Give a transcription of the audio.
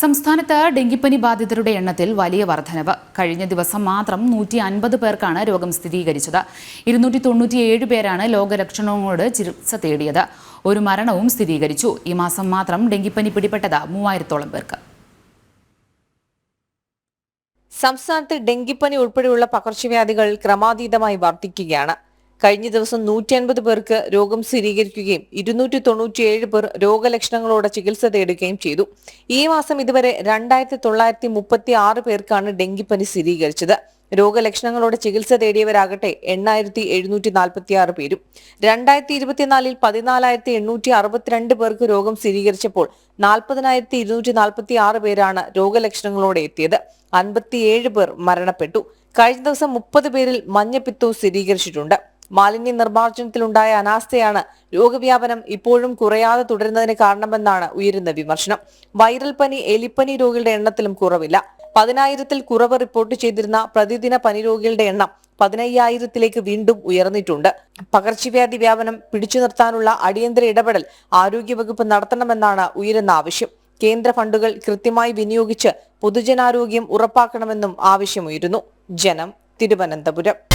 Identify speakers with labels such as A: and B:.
A: സംസ്ഥാനത്ത് ഡെങ്കിപ്പനി ബാധിതരുടെ എണ്ണത്തിൽ വലിയ വർധനവ്. കഴിഞ്ഞ ദിവസം മാത്രം നൂറ്റി അൻപത് പേർക്കാണ് രോഗം സ്ഥിരീകരിച്ചത്. ഇരുന്നൂറ്റി തൊണ്ണൂറ്റിയേഴ് പേരാണ് ലോകലക്ഷണങ്ങളോട് ചികിത്സ തേടിയത്. ഒരു മരണവും സ്ഥിരീകരിച്ചു. ഈ മാസം മാത്രം ഡെങ്കിപ്പനി പിടിപെട്ടത് മൂവായിരത്തോളം പേർക്ക്.
B: സംസ്ഥാനത്ത് ഡെങ്കിപ്പനി ഉൾപ്പെടെയുള്ള പകർച്ചവ്യാധികൾ ക്രമാതീതമായി വർദ്ധിക്കുകയാണ് കഴിഞ്ഞ ദിവസം നൂറ്റി അൻപത് പേർക്ക് രോഗം സ്ഥിരീകരിക്കുകയും ഇരുന്നൂറ്റി തൊണ്ണൂറ്റിയേഴ് പേർ രോഗലക്ഷണങ്ങളോടെ ചികിത്സ തേടുകയും ചെയ്തു. ഈ മാസം ഇതുവരെ രണ്ടായിരത്തി തൊള്ളായിരത്തി മുപ്പത്തി ആറ് പേർക്കാണ് ഡെങ്കിപ്പനി സ്ഥിരീകരിച്ചത്. രോഗലക്ഷണങ്ങളോടെ ചികിത്സ തേടിയവരാകട്ടെ എണ്ണായിരത്തി എഴുന്നൂറ്റി നാൽപ്പത്തി ആറ് പേരും. രണ്ടായിരത്തി ഇരുപത്തിനാലിൽ പതിനാലായിരത്തി എണ്ണൂറ്റി അറുപത്തിരണ്ട് പേർക്ക് രോഗം സ്ഥിരീകരിച്ചപ്പോൾ നാൽപ്പതിനായിരത്തി ഇരുന്നൂറ്റി നാൽപ്പത്തി ആറ് പേരാണ് രോഗലക്ഷണങ്ങളോടെ എത്തിയത്. അൻപത്തിയേഴ് പേർ മരണപ്പെട്ടു. കഴിഞ്ഞ ദിവസം മുപ്പത് പേരിൽ മഞ്ഞപ്പിത്തവും സ്ഥിരീകരിച്ചിട്ടുണ്ട്. മാലിന്യ നിർമ്മാർജനത്തിലുണ്ടായ അനാസ്ഥയാണ് രോഗവ്യാപനം ഇപ്പോഴും കുറയാതെ തുടരുന്നതിന് കാരണമെന്നാണ് ഉയരുന്ന വിമർശനം. വൈറൽ പനി എലിപ്പനി രോഗികളുടെ എണ്ണത്തിലും കുറവില്ല. പതിനായിരത്തിൽ കുറവ് റിപ്പോർട്ട് ചെയ്തിരുന്ന പ്രതിദിന പനി രോഗികളുടെ എണ്ണം പതിനയ്യായിരത്തിലേക്ക് വീണ്ടും ഉയർന്നിട്ടുണ്ട്. പകർച്ചവ്യാധി വ്യാപനം പിടിച്ചു നിർത്താനുള്ള അടിയന്തര ഇടപെടൽ ആരോഗ്യവകുപ്പ് നടത്തണമെന്നാണ് ഉയരുന്ന ആവശ്യം. കേന്ദ്ര ഫണ്ടുകൾ കൃത്യമായി വിനിയോഗിച്ച് പൊതുജനാരോഗ്യം ഉറപ്പാക്കണമെന്നും ആവശ്യമുയരുന്നു. ജനം തിരുവനന്തപുരം.